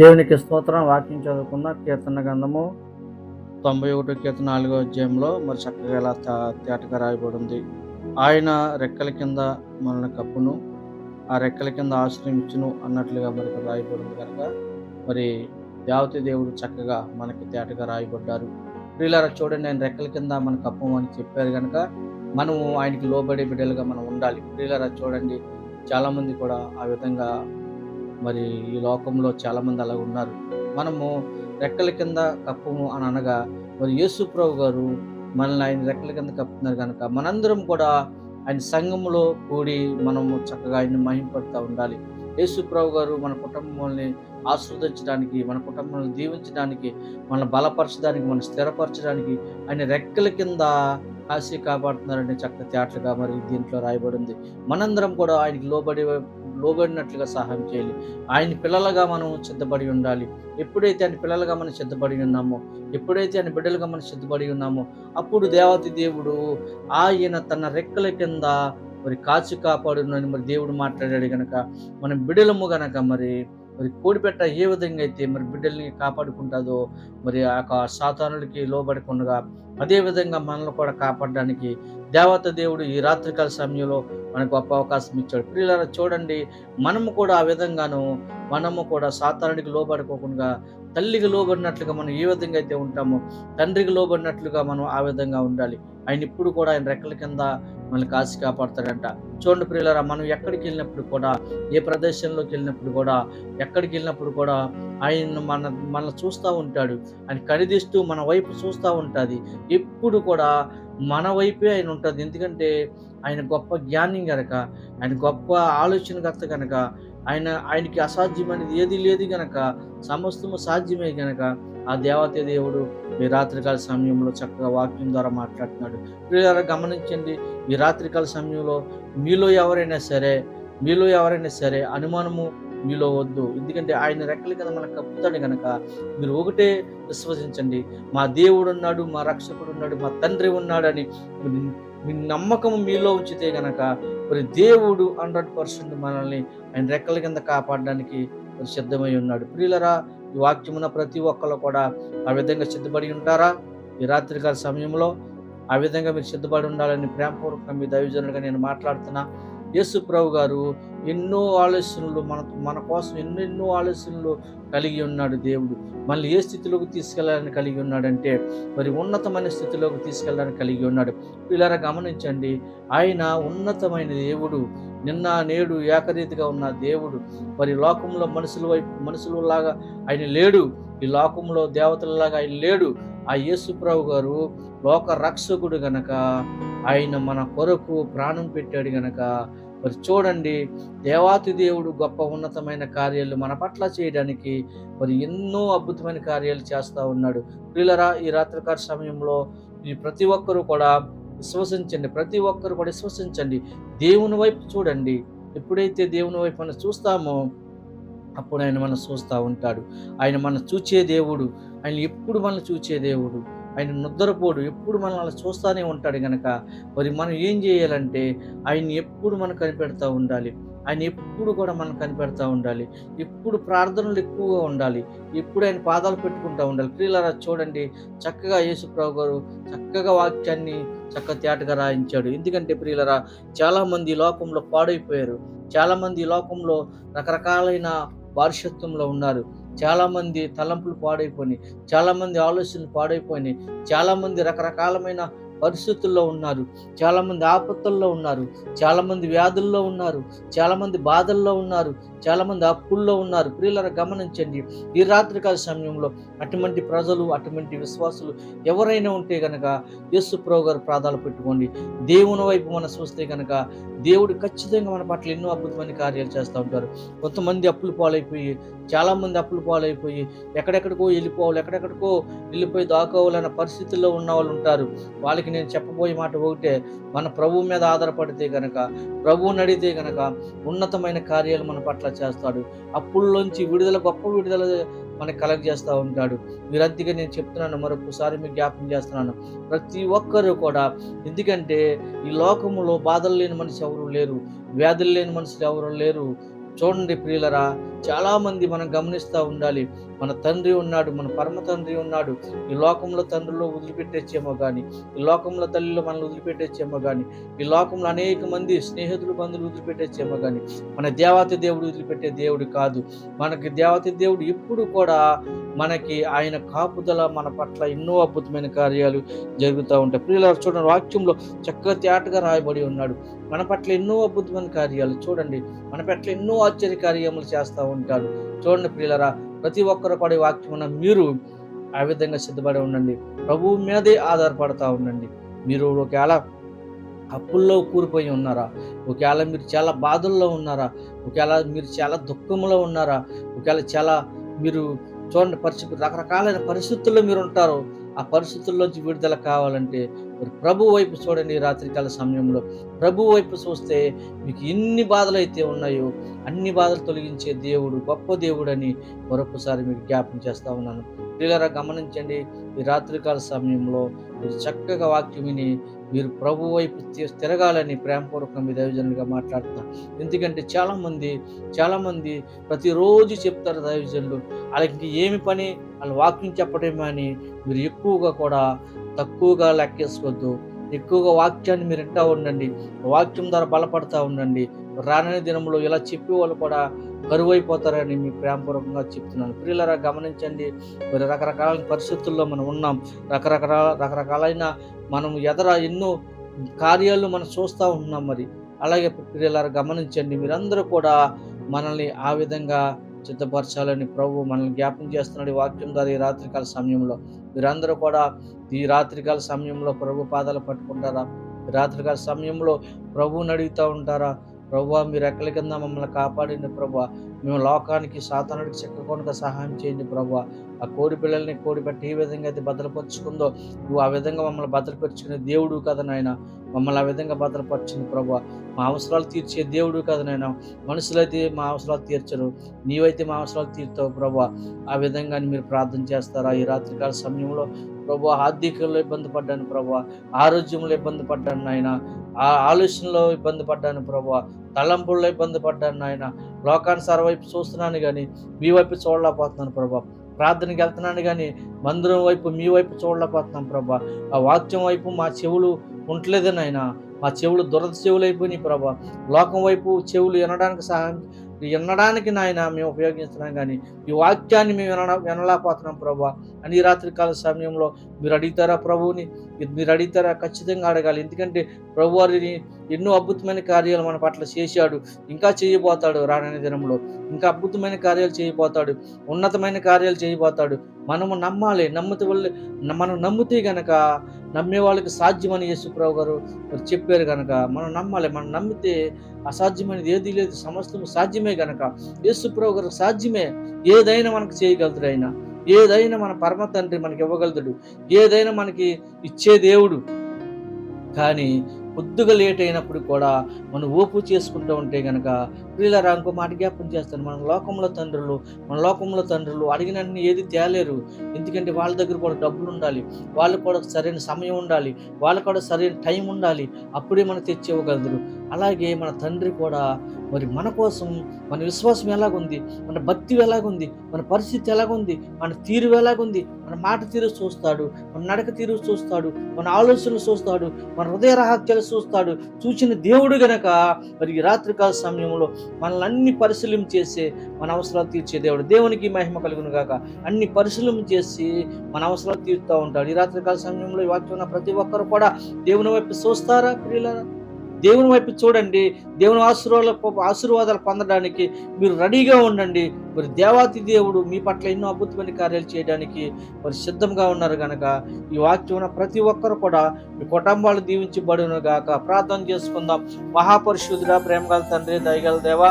దేవునికి స్తోత్రం వాక్యం చదువుకున్న కీర్తన గ్రంథము తొంభై ఒకటి కీర్తన నాలుగో అధ్యాయంలో మరి చక్కగా ఇలా తేటగా రాయబడి ఉంది ఆయన రెక్కల కింద మనల్ని కప్పును ఆ రెక్కల కింద ఆశ్రయించును అన్నట్లుగా మరి రాయబడింది రాయబడి ఉంది కనుక మరి దేవతి దేవుడు చక్కగా మనకి తేటగా రాయబడ్డారు. ప్రియులారా చూడండి ఆయన రెక్కల కింద మన కప్పం అని చెప్పారు కనుక మనము ఆయనకి లోబడే బిడ్డలుగా మనం ఉండాలి. ప్రియులారా చూడండి చాలామంది కూడా ఆ విధంగా మరి ఈ లోకంలో చాలామంది అలా ఉన్నారు. మనము రెక్కల కింద కప్పము అని అనగా మరి యేసు ప్రభు గారు మనల్ని ఆయన రెక్కల కింద కప్పుతున్నారు కనుక మనందరం కూడా ఆయన సంఘములో కూడి మనము చక్కగా ఆయన్ని మహింపడుతూ ఉండాలి. యేసు ప్రభు గారు మన కుటుంబాన్ని ఆస్వాదించడానికి మన కుటుంబాన్ని దీవించడానికి మన బలపరచడానికి మన స్థిరపరచడానికి ఆయన రెక్కల కింద కాశీ కాపాడుతున్నారని చక్క తేటలుగా మరి దీంట్లో రాయబడింది. మనందరం కూడా ఆయనకి లోబడి లోబడినట్లుగా సహాయం చేయాలి. ఆయన పిల్లలుగా మనం సిద్ధపడి ఉండాలి. ఎప్పుడైతే ఆయన పిల్లలుగా మనం సిద్ధపడి ఉన్నామో ఎప్పుడైతే ఆయన బిడ్డలుగా మనం సిద్ధపడి ఉన్నామో అప్పుడు దేవతి దేవుడు ఆయన తన రెక్కల కింద మరి కాచి కాపాడునని మరి దేవుడు మాట్లాడాడు గనక మనం బిడలము గనక మరి మరి కోడిపెట్ట ఏ విధంగా అయితే మరి బిడ్డల్ని కాపాడుకుంటుందో మరి ఆ యొక్క సాతానుడికి లోబడకుండా అదే విధంగా మనల్ని కూడా కాపాడడానికి దేవత దేవుడు ఈ రాత్రికాల సమయంలో మనకు గొప్ప అవకాశం ఇచ్చాడు. ప్రియులారా చూడండి మనము కూడా ఆ విధంగాను మనము కూడా సాతానుడికి లోబడుకోకుండా తల్లికి లోబడినట్లుగా మనం ఏ విధంగా అయితే ఉంటామో తండ్రికి లోబడినట్లుగా మనం ఆ విధంగా ఉండాలి. ఆయన ఇప్పుడు కూడా ఆయన రెక్కల కింద మనల్ని కాసి కాపాడతాడంట. చూడండి ప్రియులారా మనం ఎక్కడికి వెళ్ళినప్పుడు కూడా ఏ ప్రదేశంలోకి వెళ్ళినప్పుడు కూడా ఎక్కడికి వెళ్ళినప్పుడు కూడా ఆయన మన మనల్ని చూస్తూ ఉంటాడు. ఆయన కనిదిస్తూ మన వైపు చూస్తూ ఉంటుంది. ఎప్పుడు కూడా మన వైపే ఆయన ఉంటుంది. ఎందుకంటే ఆయన గొప్ప జ్ఞానం కనుక ఆయన గొప్ప ఆలోచనకర్త కనుక ఆయన ఆయనకి అసాధ్యమైనది ఏది లేదు గనక సమస్తము సాధ్యమే గనక ఆ దేవత దేవుడు ఈ రాత్రికాల సమయంలో చక్కగా వాక్యం ద్వారా మాట్లాడుతున్నాడు. ప్రియులారా గమనించండి ఈ రాత్రికాల సమయంలో మీలో ఎవరైనా సరే మీలో ఎవరైనా సరే అనుమానము మీలో వద్దు. ఎందుకంటే ఆయన రెక్కలు కదా మనకు కప్పుతాడు కనుక మీరు ఒకటే విశ్వసించండి. మా దేవుడు ఉన్నాడు మా రక్షకుడు ఉన్నాడు మా తండ్రి ఉన్నాడని మీ- నమ్మకం మీలో ఉంచితే గనక మరి దేవుడు హండ్రెడ్ పర్సెంట్ మనల్ని ఆయన రెక్కల కింద కాపాడడానికి సిద్ధమై ఉన్నాడు. ప్రియులరా ఈ వాక్యమున ప్రతి ఒక్కరు కూడా ఆ విధంగా సిద్ధపడి ఉంటారా? ఈ రాత్రికాల సమయంలో ఆ విధంగా మీరు సిద్ధపడి ఉండాలని ప్రేమపూర్వకంగా మీ దైవజనుడిగా నేను మాట్లాడుతున్నా. యేసు ప్రభు గారు ఎన్నో ఆలోచనలు మన మన కోసం ఎన్నెన్నో ఆలోచనలు కలిగి ఉన్నాడు దేవుడు. మళ్ళీ ఏ స్థితిలోకి తీసుకెళ్ళాలని కలిగి ఉన్నాడంటే మరి ఉన్నతమైన స్థితిలోకి తీసుకెళ్ళడానికి కలిగి ఉన్నాడు. ఇలా గమనించండి ఆయన ఉన్నతమైన దేవుడు నిన్న నేడు ఏకరీతిగా ఉన్న దేవుడు. మరి లోకంలో మనుషుల వైపు మనుషులలాగా ఆయన లేడు. ఈ లోకంలో దేవతలలాగా ఆయన లేడు. ఆ యేసు ప్రభు గారు లోక రక్షకుడు గనక ఆయన మన కొరకు ప్రాణం పెట్టాడు గనక. మరి చూడండి దేవాతి దేవుడు గొప్ప ఉన్నతమైన కార్యాలు మన పట్ల చేయడానికి మరి ఎన్నో అద్భుతమైన కార్యాలు చేస్తూ ఉన్నాడు. పిల్లరా ఈ రాత్రికాల సమయంలో ఈ ప్రతి ఒక్కరూ కూడా విశ్వసించండి. ప్రతి ఒక్కరు కూడా విశ్వసించండి. దేవుని వైపు చూడండి. ఎప్పుడైతే దేవుని వైపు మనం చూస్తామో అప్పుడు ఆయన మనం చూస్తూ ఉంటాడు. ఆయన మనం చూచే దేవుడు. ఆయన ఎప్పుడు మనల్ని చూచే దేవుడు. ఆయన నిద్రపోడు. ఎప్పుడు మనల్ని చూస్తూనే ఉంటాడు కనుక మరి మనం ఏం చేయాలంటే ఆయన ఎప్పుడు మనం కనిపెడతా ఉండాలి. ఆయన ఎప్పుడు కూడా మనం కనిపెడతా ఉండాలి. ఎప్పుడు ప్రార్థనలు ఎక్కువగా ఉండాలి. ఎప్పుడు ఆయన పాదాలు పెట్టుకుంటూ ఉండాలి. క్రియలరా చూడండి చక్కగా యేసుప్రభు గారు చక్కగా వాక్యాన్ని చక్క తేటగా రాయించాడు. ఎందుకంటే ప్రియులరా చాలామంది లోకంలో పాడైపోయారు. చాలామంది లోకంలో రకరకాలైన వారసత్వంలో ఉన్నారు. చాలామంది తలంపులు పాడైపోయినాయి. చాలామంది ఆలోచనలు పాడైపోయినాయి. చాలామంది రకరకాలమైన పరిస్థితుల్లో ఉన్నారు. చాలామంది ఆపత్తుల్లో ఉన్నారు. చాలామంది వ్యాధుల్లో ఉన్నారు. చాలామంది బాధల్లో ఉన్నారు. చాలామంది అప్పుల్లో ఉన్నారు. ప్రియులర గమనించండి. ఈ రాత్రికాల సమయంలో అటువంటి ప్రజలు అటువంటి విశ్వాసులు ఎవరైనా ఉంటే కనుక యేసు ప్రభు గారు ప్రాధాలు పెట్టుకోండి. దేవుని వైపు మనం చూస్తే కనుక దేవుడు ఖచ్చితంగా మన పట్ల ఎన్నో అద్భుతమైన కార్యాలు చేస్తూ ఉంటారు. కొంతమంది అప్పులు పాలైపోయి చాలామంది అప్పులు పాలైపోయి ఎక్కడెక్కడికో వెళ్ళిపోవాలి ఎక్కడెక్కడికో వెళ్ళిపోయి దాకోవాలన్న పరిస్థితుల్లో ఉన్న వాళ్ళు ఉంటారు. వాళ్ళకి నేను చెప్పబోయే మాట ఒకటే. మన ప్రభువు మీద ఆధారపడితే కనుక ప్రభువుని అడిగితే కనుక ఉన్నతమైన కార్యాలు మన పట్ల చేస్తాడు. అప్పుల్లోంచి విడుదల గొప్ప విడుదల మనకి కలెక్ట్ చేస్తూ ఉంటాడు. మీరు అందుకే నేను చెప్తున్నాను మరొకసారి మీకు జ్ఞాపం చేస్తున్నాను. ప్రతి ఒక్కరు కూడా ఎందుకంటే ఈ లోకములో బాధలు లేని మనిషి ఎవరు లేరు వ్యాధులు లేని మనుషులు ఎవరు లేరు. చూడండి ప్రియులరా చాలామంది మనం గమనిస్తూ ఉండాలి. మన తండ్రి ఉన్నాడు మన పరమ తండ్రి ఉన్నాడు. ఈ లోకంలో తండ్రిలో వదిలిపెట్టేచ్చేమో కానీ ఈ లోకంలో తల్లిలో మనల్ని వదిలిపెట్టేచ్చేమో కానీ ఈ లోకంలో అనేక మంది స్నేహితులు బంధువులు వదిలిపెట్టేచ్చేమో కానీ మన దేవత దేవుడు వదిలిపెట్టే దేవుడు కాదు. మనకి దేవత దేవుడు ఎప్పుడు కూడా మనకి ఆయన కాపుదల మన పట్ల ఎన్నో అద్భుతమైన కార్యాలు జరుగుతూ ఉంటాయి. ప్రియుల చూడండి వాక్యంలో చక్కగా తేటగా రాయబడి ఉన్నాడు. మన పట్ల ఎన్నో అద్భుతమైన కార్యాలు చూడండి మన పట్ల ఎన్నో ఆశ్చర్య కార్యములు చేస్తూ ఉంటాడు. చూడండి ప్రియులరా ప్రతి ఒక్కరు కూడా వాక్యమున మీరు ఆ విధంగా సిద్ధపడి ఉండండి. ప్రభువు మీదే ఆధారపడతా ఉండండి. మీరు ఒకవేళ అప్పుల్లో కూరిపోయి ఉన్నారా? ఒకవేళ మీరు చాలా బాధల్లో ఉన్నారా? ఒకవేళ మీరు చాలా దుఃఖంలో ఉన్నారా? ఒకవేళ చాలా మీరు చూడండి పరిస్థితి రకరకాలైన పరిస్థితుల్లో మీరు ఉంటారు ఆ పరిస్థితుల్లోంచి విడుదల కావాలంటే మరి ప్రభు వైపు చూడండి రాత్రికాల సమయంలో. ప్రభు వైపు చూస్తే మీకు ఎన్ని బాధలు అయితే ఉన్నాయో అన్ని బాధలు తొలగించే దేవుడు గొప్ప దేవుడు అని మరొకసారి మీకు జ్ఞాపం చేస్తా ఉన్నాను. పిల్లరా గమనించండి ఈ రాత్రికాల సమయంలో మీరు చక్కగా వాక్యం విని మీరు ప్రభు వైపు తిరగాలని ప్రేమపూర్వకంగా మీ దైవజనులుగా మాట్లాడుతున్నా. ఎందుకంటే చాలామంది చాలామంది ప్రతిరోజు చెప్తారు దైవజనులు వాళ్ళకి ఏమి పని? వాళ్ళ వాక్యం చెప్పడమే అని మీరు ఎక్కువగా కూడా తక్కువగా లెక్కేసుకోవద్దు. ఎక్కువగా వాక్యాన్ని మీరు ఇంటా ఉండండి. వాక్యం ద్వారా బలపడతా ఉండండి. రానని దినంలో ఇలా చెప్పే వాళ్ళు కూడా కరువైపోతారని మీ ప్రేమపూర్వకంగా చెప్తున్నాను. ప్రియులరా గమనించండి. మరి రకరకాల పరిస్థితుల్లో మనం ఉన్నాం. రకరకాల రకరకాలైన మనం ఎదర ఎన్నో కార్యాలు మనం చూస్తూ ఉన్నాం మరి. అలాగే ప్రియులారా గమనించండి మీరందరూ కూడా మనల్ని ఆ విధంగా సిద్ధపరచాలని ప్రభు మనల్ని జ్ఞాపం చేస్తున్నాడు వాక్యం ద్వారా ఈ రాత్రికాల సమయంలో. మీరందరూ కూడా ఈ రాత్రికాల సమయంలో ప్రభు పాదాలు పట్టుకుంటారా? రాత్రికాల సమయంలో ప్రభువుని అడుగుతూ ఉంటారా? ప్రభు మీరు ఎక్కల కింద మమ్మల్ని కాపాడండి ప్రభు. మేము లోకానికి సాతానుడికి చిక్కకుండా సహాయం చేయండి ప్రభు. ఆ కోడి పిల్లల్ని కోడి పెట్టి ఏ విధంగా అయితే భద్రపరుచుకుందో నువ్వు ఆ విధంగా మమ్మల్ని భద్రపరుచుకునే దేవుడు కదా నాయన. మమ్మల్ని ఆ విధంగా భద్రపరిచింది ప్రభు. మా అవసరాలు తీర్చే దేవుడు కదా నాయన. మనుషులైతే మా అవసరాలు తీర్చరు. నీవైతే మా అవసరాలు తీర్తావు ప్రభు. ఆ విధంగా మీరు ప్రార్థన చేస్తారా? ఈ రాత్రికాల సమయంలో ప్రభు ఆర్థికంలో ఇబ్బంది పడ్డాను ప్రభు ఆరోగ్యంలో ఇబ్బంది పడ్డాను నాయన ఆ ఆలోచనలో ఇబ్బంది పడ్డాను ప్రభు తలంపుల్లో ఇబ్బంది పడ్డాను నాయన లోకానుసార వైపు చూస్తున్నాను కానీ మీ వైపు చూడలేకపోతున్నాను ప్రభా ప్రార్థనకి వెళ్తున్నాను కానీ మందిరం వైపు మీ వైపు చూడలేకపోతున్నాం ప్రభా ఆ వాక్యం వైపు మా చెవులు ఉండలేదని నాయన మా చెవులు దురద చెవులు అయిపోయినాయి ప్రభా లోకం వైపు చెవులు వినడానికి సహాయం వినడానికి నాయన మేము ఉపయోగించడం కానీ ఈ వాక్యాన్ని మేము విన వినలేకపోతున్నాం ప్రభా. అని రాత్రికాల సమయంలో మీరు అడుగుతారా ప్రభువుని? మీరు అడుగుతారా? ఖచ్చితంగా అడగాలి. ఎందుకంటే ప్రభు వారిని ఎన్నో అద్భుతమైన కార్యాలు మన పట్ల చేశాడు. ఇంకా చేయబోతాడు రానని దినంలో. ఇంకా అద్భుతమైన కార్యాలు చేయబోతాడు. ఉన్నతమైన కార్యాలు చేయబోతాడు. మనము నమ్మాలి. నమ్మితే వల్ల మనం నమ్మితే గనక నమ్మే వాళ్ళకి సాధ్యమని యేసుప్రావు గారు మరి చెప్పారు కనుక మనం నమ్మాలి. మనం నమ్మితే అసాధ్యమైనది ఏది లేదు. సమస్తము సాధ్యమే గనక. యేసుప్రావు గారు సాధ్యమే. ఏదైనా మనకు చేయగలుగుతాడు ఆయన. ఏదైనా మన పరమ తండ్రి మనకి ఇవ్వగలుగుతాడు. ఏదైనా మనకి ఇచ్చే దేవుడు. కానీ కొద్దిగా లేట్ అయినప్పుడు కూడా మనం ఓపు చేసుకుంటూ ఉంటే కనుక ప్రియులరా ఇంకో మాట జ్ఞాపం చేస్తాను. మన లోకంలో తండ్రులు మన లోకంలో తండ్రులు అడిగినన్ని ఏది తేలేరు. ఎందుకంటే వాళ్ళ దగ్గర కూడా డబ్బులు ఉండాలి. వాళ్ళకు కూడా సరైన సమయం ఉండాలి. వాళ్ళకు కూడా సరైన టైం ఉండాలి. అప్పుడే మనం తెచ్చి అలాగే మన తండ్రి కూడా మరి మన కోసం మన విశ్వాసం ఎలాగుంది? మన భక్తి ఎలాగుంది? మన పరిస్థితి ఎలాగుంది? మన తీరు ఎలాగుంది? మన మాట తీరు చూస్తాడు మన నడక తీరు చూస్తాడు మన ఆలోచనలు చూస్తాడు మన హృదయ రహత్యాలు చూస్తాడు. చూసిన దేవుడు గనక మరి ఈ రాత్రికాల సమయంలో మనల్ని అన్ని పరిశీలన చేసే మన అవసరాలు తీర్చే దేవుడు. దేవునికి మహిమ కలుగును గాక. అన్ని పరిశీలన చేసి మన అవసరాలు తీరుతూ ఉంటాడు. ఈ రాత్రికాల సమయంలో ఈ వాక్యం ఉన్న ప్రతి ఒక్కరు కూడా దేవుని వైపు చూస్తారా ప్రియులారా? దేవుని వైపు చూడండి. దేవుని ఆశీర్వాదాల ఆశీర్వాదాలు పొందడానికి మీరు రెడీగా ఉండండి. మరి దేవాతి దేవుడు మీ పట్ల ఎన్నో అద్భుతమైన కార్యాలు చేయడానికి మరి సిద్ధంగా ఉన్నారు కనుక ఈ వాక్యం ఉన్న ప్రతి ఒక్కరు కూడా మీ కుటుంబాలు దీవించబడును గాక. ప్రార్థన చేసుకుందాం. మహాపరిశుద్ధుడ ప్రేమగల తండ్రి దయగల దేవ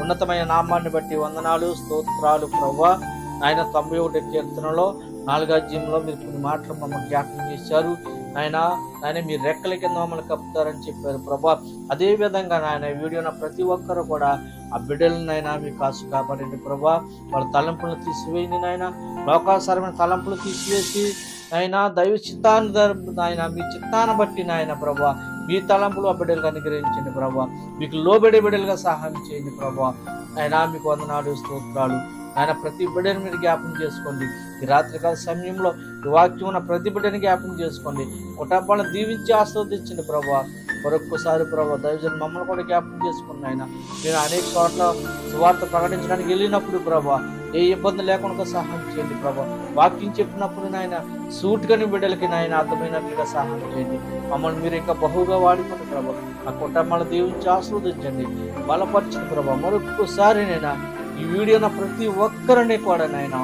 ఉన్నతమైన నామాన్ని బట్టి వందనాలు స్తోత్రాలు ప్రవ్వ. ఆయన తొంభై ఒకటి కీర్తనలో నాలుగాజ్యంలో మీరు కొన్ని మాటలు మమ్మల్ని జ్ఞాపకం చేశారు. ఆయన ఆయన మీ రెక్కల కింద మమ్మల్ని కప్పుతారని చెప్పారు ప్రభా. అదే విధంగా నాయన వీడియోన ప్రతి ఒక్కరు కూడా ఆ బిడ్డలనైనా మీ కాసు కాపాడండి ప్రభా. వాళ్ళ తలంపులను తీసివేయండి నాయన. లోకాసరమైన తలంపులు తీసివేసి నాయన దైవ చిత్తాన్ని నాయన మీ చిత్తాన్ని బట్టి నాయన ప్రభా మీ తలంపులు ఆ బిడ్డలకు అనుగ్రహించండి ప్రభా. మీకు లోబడే బిడ్డలుగా సహాయం చేయండి ప్రభా. అయినా మీకు వందనాడు స్తోత్రాలు. ఆయన ప్రతి బిడ్డని మీరు జ్ఞాపం చేసుకోండి. ఈ రాత్రికాల సమయంలో ఈ వాక్యం ఉన్న ప్రతి బిడ్డని జ్ఞాపం చేసుకోండి. కుటుంబాలను దీవించి ఆస్వాదించండి ప్రభా. మరొక్కసారి ప్రభా దైవజన్ మమ్మల్ని కూడా జ్ఞాపకం చేసుకుని ఆయన. నేను అనేక చోట్ల సువార్త ప్రకటించడానికి వెళ్ళినప్పుడు ప్రభా ఏ ఇబ్బంది లేకుండా సహాయం చేయండి ప్రభా. వాక్యం చెప్పినప్పుడు నాయన సూటికని బిడ్డలకి నాయన అర్థమైనట్లుగా సహాయం చేయండి. మమ్మల్ని మీరు ఇంకా బహుగా వాడుకోండి ప్రభా. ఆ కుటుంబాల దీవించి ఆస్వాదించండి. బలపరచండి ప్రభా. మరొక్కసారి నేను ఈ వీడియోన ప్రతి ఒక్కరిని కూడా నాయన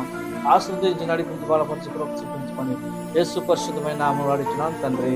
ఆశ్రదించి నడిపించి బలపరిచి కృప చూపించుకొని యేసు పరిశుద్ధమైన నామం వాడిచున్నాను తండ్రి.